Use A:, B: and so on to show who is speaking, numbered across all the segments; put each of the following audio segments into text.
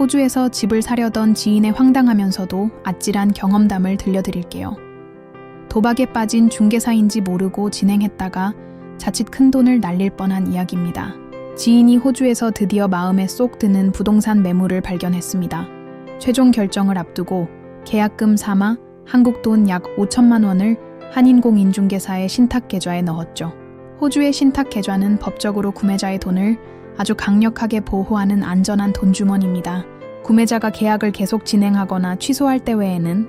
A: 호주에서 집을 사려던 지인의 황당하면서도 아찔한 경험담을 들려드릴게요. 도박에 빠진 중개사인지 모르고 진행했다가 자칫 큰 돈을 날릴 뻔한 이야기입니다. 지인이 호주에서 드디어 마음에 쏙 드는 부동산 매물을 발견했습니다. 최종 결정을 앞두고 계약금 삼아 한국 돈 약 5천만 원을 한인공인중개사의 신탁 계좌에 넣었죠. 호주의 신탁 계좌는 법적으로 구매자의 돈을 아주 강력하게 보호하는 안전한 돈주머니입니다. 구매자가 계약을 계속 진행하거나 취소할 때 외에는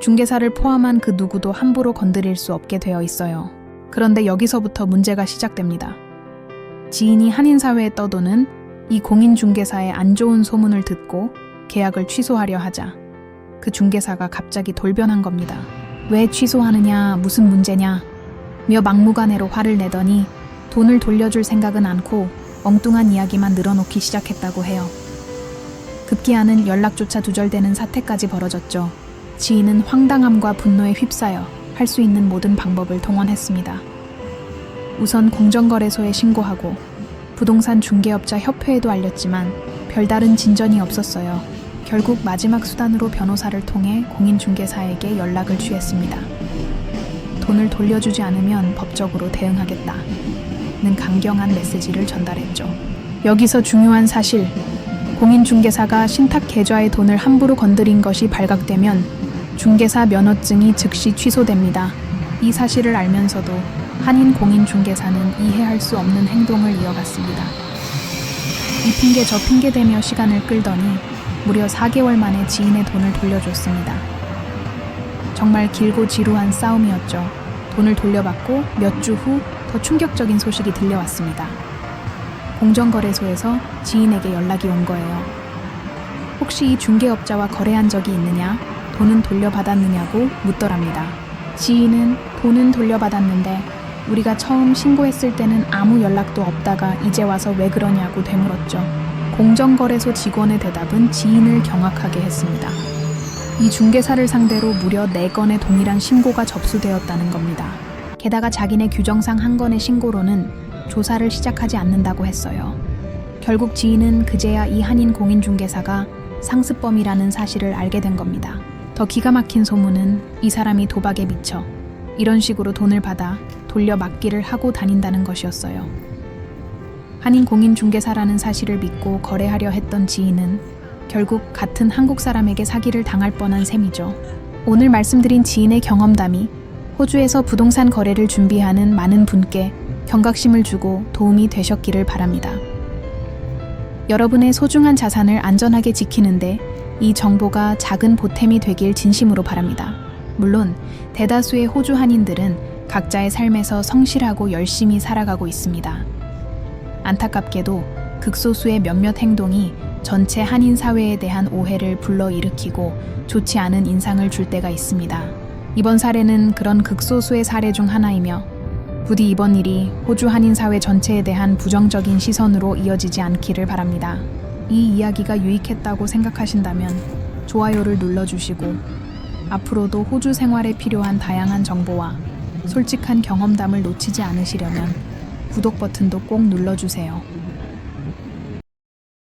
A: 중개사를 포함한 그 누구도 함부로 건드릴 수 없게 되어 있어요. 그런데 여기서부터 문제가 시작됩니다. 지인이 한인사회에 떠도는 이 공인중개사의 안 좋은 소문을 듣고 계약을 취소하려 하자 그 중개사가 갑자기 돌변한 겁니다. 왜 취소하느냐, 무슨 문제냐, 며 막무가내로 화를 내더니 돈을 돌려줄 생각은 않고 엉뚱한 이야기만 늘어놓기 시작했다고 해요. 급기야는 연락조차 두절되는 사태까지 벌어졌죠. 지인은 황당함과 분노에 휩싸여 할 수 있는 모든 방법을 동원했습니다. 우선 공정거래소에 신고하고 부동산 중개업자 협회에도 알렸지만 별다른 진전이 없었어요. 결국 마지막 수단으로 변호사를 통해 공인중개사에게 연락을 취했습니다. 돈을 돌려주지 않으면 법적으로 대응하겠다. 는 강경한 메시지를 전달했죠. 여기서 중요한 사실, 공인중개사가 신탁 계좌의 돈을 함부로 건드린 것이 발각되면 중개사 면허증이 즉시 취소됩니다. 이 사실을 알면서도 한인 공인중개사는 이해할 수 없는 행동을 이어갔습니다. 이 핑계 저 핑계 대며 시간을 끌더니 무려 4개월 만에 지인의 돈을 돌려줬습니다. 정말 길고 지루한 싸움이었죠. 돈을 돌려받고 몇 주 후 더 충격적인 소식이 들려왔습니다. 공정거래소에서 지인에게 연락이 온 거예요. 혹시 이 중개업자와 거래한 적이 있느냐? 돈은 돌려받았느냐고 묻더랍니다. 지인은 돈은 돌려받았는데 우리가 처음 신고했을 때는 아무 연락도 없다가 이제 와서 왜 그러냐고 되물었죠. 공정거래소 직원의 대답은 지인을 경악하게 했습니다. 이 중개사를 상대로 무려 4건의 동일한 신고가 접수되었다는 겁니다. 게다가 자기네 규정상 한 건의 신고로는 조사를 시작하지 않는다고 했어요. 결국 지인은 그제야 이 한인 공인중개사가 상습범이라는 사실을 알게 된 겁니다. 더 기가 막힌 소문은 이 사람이 도박에 미쳐 이런 식으로 돈을 받아 돌려 맞기를 하고 다닌다는 것이었어요. 한인 공인중개사라는 사실을 믿고 거래하려 했던 지인은 결국 같은 한국 사람에게 사기를 당할 뻔한 셈이죠. 오늘 말씀드린 지인의 경험담이 호주에서 부동산 거래를 준비하는 많은 분께 경각심을 주고 도움이 되셨기를 바랍니다. 여러분의 소중한 자산을 안전하게 지키는데 이 정보가 작은 보탬이 되길 진심으로 바랍니다. 물론 대다수의 호주 한인들은 각자의 삶에서 성실하고 열심히 살아가고 있습니다. 안타깝게도 극소수의 몇몇 행동이 전체 한인 사회에 대한 오해를 불러일으키고 좋지 않은 인상을 줄 때가 있습니다. 이번 사례는 그런 극소수의 사례 중 하나이며 부디 이번 일이 호주 한인 사회 전체에 대한 부정적인 시선으로 이어지지 않기를 바랍니다. 이 이야기가 유익했다고 생각하신다면 좋아요를 눌러주시고 앞으로도 호주 생활에 필요한 다양한 정보와 솔직한 경험담을 놓치지 않으시려면 구독 버튼도 꼭 눌러주세요.